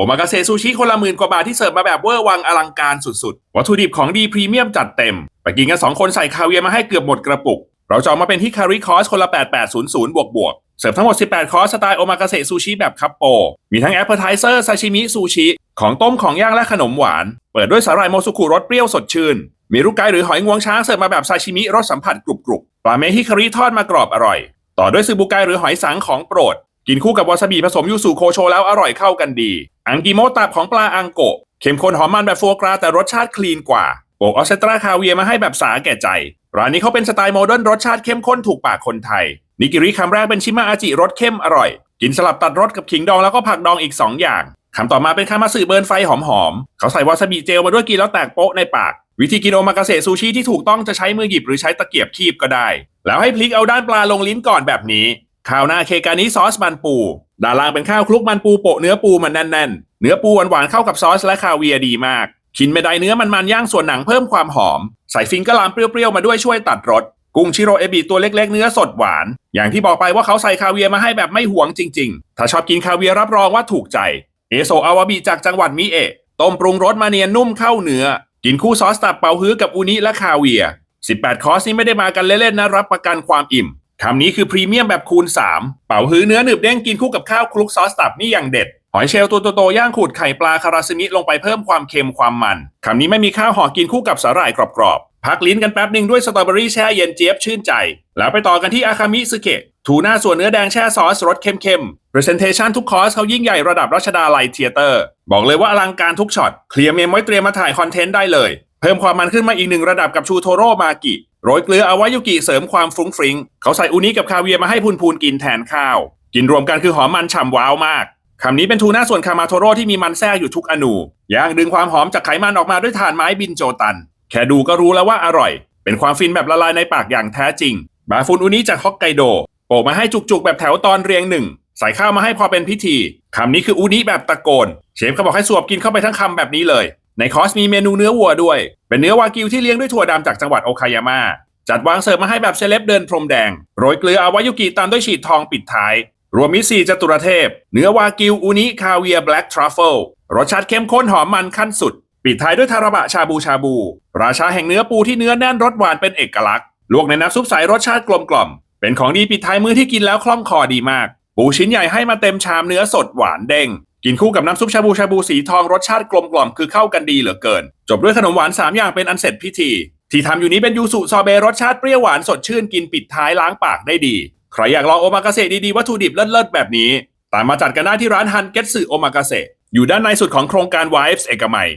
โอมากาเสะซูชิคนละหมื่นกว่าบาทที่เสิร์ฟมาแบบเวอร์วังอลังการสุดๆ วัตถุดิบของดีพรีเมียมจัดเต็ม ไปกินกัน 2 คนใส่คาเวียร์มาให้เกือบหมดกระปุก เราจองมาเป็นที่คาริคอสคนละ 8800 บวกบวก เสิร์ฟทั้งหมด 18 คอร์สสไตล์โอมากาเสะซูชิแบบคัพโป มีทั้งแอปเปอร์ไทเซอร์ซาชิมิซูชิ ของต้มของย่างและขนมหวาน เปิดด้วยสาหร่ายโมซุกุรสเปรี้ยวสดชื่น มีลูกไก่หรือหอยงวงช้างเสิร์ฟมาแบบซาชิมิรสสัมผัสกรุบๆ ปลาเมฮิคาริทอดมากรอบอร่อย ต่อด้วยซูบุไกหรือหอยสังของโปรด กินคู่กับวาซาบิผสมยูสุโคโชแล้วอร่อยเข้ากันดี อังกิโมตับของปลาอังโกะเข้มข้นหอมมันแบบโฟกราแต่รสชาติคลีนกว่าโปกออสเตราคาเวียมาให้แบบสาแก่ใจ ร้านนี้เขาเป็นสไตล์โมเดิร์นรสชาติเข้มข้นถูกปากคนไทย นิกิริคำแรกเป็นชิมาอาจิรสเข้มอร่อย กินสลับตัดรสกับขิงดองแล้วก็ผักดองอีก 2 อย่างคำต่อมาเป็นคามาสึเบิร์นไฟหอมๆเขาใส่วาซาบิเจลมาด้วยกินแล้วแตกโป๊ะในปาก วิธีกินโอมากาเสะซูชิที่ถูกต้องจะใช้มือหยิบหรือใช้ตะเกียบคีบก็ได้ แล้วให้พลิกเอาด้านปลาลงลิ้นก่อนแบบนี้ ข้าวหน้าเคกานิซอสมันปู ด้านล่างเป็นข้าวคลุกมันปูโปะเนื้อปูมันแน่นๆ เนื้อปูหวานๆเข้ากับซอสและคาเวียดีมากคินเมไดเนื้อมันๆย่างส่วนหนังเพิ่มความหอม ใส่ฟิงกอร์ลามเปรี้ยวๆมาด้วยช่วยตัดรส กุ้งชิโรเอบิตัวเล็กๆ เนื้อสดหวาน อย่างที่บอกไปว่าเขาใส่คาเวียมาให้แบบไม่หวงจริง ๆ ถ้าชอบกินคาเวียรับรองว่าถูกใจ เอโซอาวาบิจากจังหวัดมิเอะต้มปรุงรสมาเนียนนุ่มเข้าเนื้อ กินคู่ซอสตับเปาฮื้อกับอูนิและคาเวีย 18 คอร์สนี้ไม่ได้มากันเล่นๆนะรับประกันความอิ่ม คำนี้คือพรีเมียมแบบคูณ 3 เป๋าฮื้อเนื้อหนึบเด้งกินคู่กับข้าวคลุกซอสตับนี่อย่างเด็ด หอยเชลล์ตัวโตๆย่างขูดไข่ปลาคาราซิมิลงไปเพิ่มความเค็มความมัน คำนี้ไม่มีข้าวห่อกินคู่กับสาหร่ายกรอบๆ พักลิ้นกันแป๊บหนึ่งด้วยสตรอเบอรี่แช่เย็นเจี๊ยบชื่นใจ แล้วไปต่อกันที่อาคามิซึเกะทูน่าส่วนเนื้อแดงแช่ซอสรสเข้มๆ Presentation ทุกคอร์สเขายิ่งใหญ่ระดับรัชดาลัยเทียเตอร์ บอกเลยว่าอลังการทุกช็อต เคลียร์เมมไว้เตรียมมาถ่ายคอนเทนต์ได้เลย เพิ่มความมันขึ้นมาอีกหนึ่งระดับกับชูโทโร่มากิ โรยเกลืออาวายุกิเสริมความฟรุ้งฟริ้งเขาใส่อูนิกับคาเวียมาให้พูนพูนๆกินแทนข้าว กินรวมกันคือหอมมันฉ่ำว้าวมากคำนี้เป็นทูน่าส่วนคามาโทโร่ที่มีมันแทรกอยู่ทุกอนูย่างดึงความหอมจากไขมันออกมาด้วยถ่านไม้บินโจตัน แค่ดูก็รู้แล้วว่าอร่อย เป็นความฟินแบบละลายในปากอย่างแท้จริง บาฟุนอูนิจากฮอกไกโดโปะมาให้จุกๆแบบแถวตอนเรียงหนึ่งใส่ข้าวมาให้พอเป็นพิธีคำนี้คืออูนิแบบตะโกน เชฟเขาบอกให้สวบกินเข้าไปทั้งคำแบบนี้เลยในคอร์สมีเมนูเนื้อวัวด้วย เป็นเนื้อวากิวที่เลี้ยงด้วยถั่วดำจากจังหวัดโอคายาม่าจัดวางเสิร์ฟมาให้แบบเซเลบเดินพรมแดง โรยเกลืออาวายุกิตามด้วยฉีดทองปิดท้าย รวมมิสีจตุรเทพ เนื้อวากิวอูนิคาเวียแบล็กทรัฟเฟิลรสชาติเข้มข้นหอมมันขั้นสุด ปิดท้ายด้วยทาราบะชาบูชาบู ราชาแห่งเนื้อปูที่เนื้อแน่นรสหวานเป็นเอกลักษณ์ ลวกในน้ำซุปใสรสชาติกลมกล่อม เป็นของดีปิดท้ายมื้อที่กินแล้วคล่องคอดีมาก ปูชิ้นใหญ่ให้มาเต็มชามเนื้อสดหวานเด้ง กินคู่กับน้ำซุปชาบูชาบูสีทองรสชาติกลมกล่อมคือเข้ากันดีเหลือเกิน จบด้วยขนมหวาน 3 อย่างเป็นอันเสร็จพิธี ที่ทำอยู่นี้เป็นยูสุซอเบรสชาติเปรี้ยวหวานสดชื่นกินปิดท้ายล้างปากได้ดีใครอยากลองโอมากาเสะดีๆวัตถุดิบเลิศๆแบบนี้ ตามมาจัดกันได้ที่ร้านฮันเก็ตสึโอมากาเสะอยู่ด้านในสุดของโครงการ Wives เอกมัย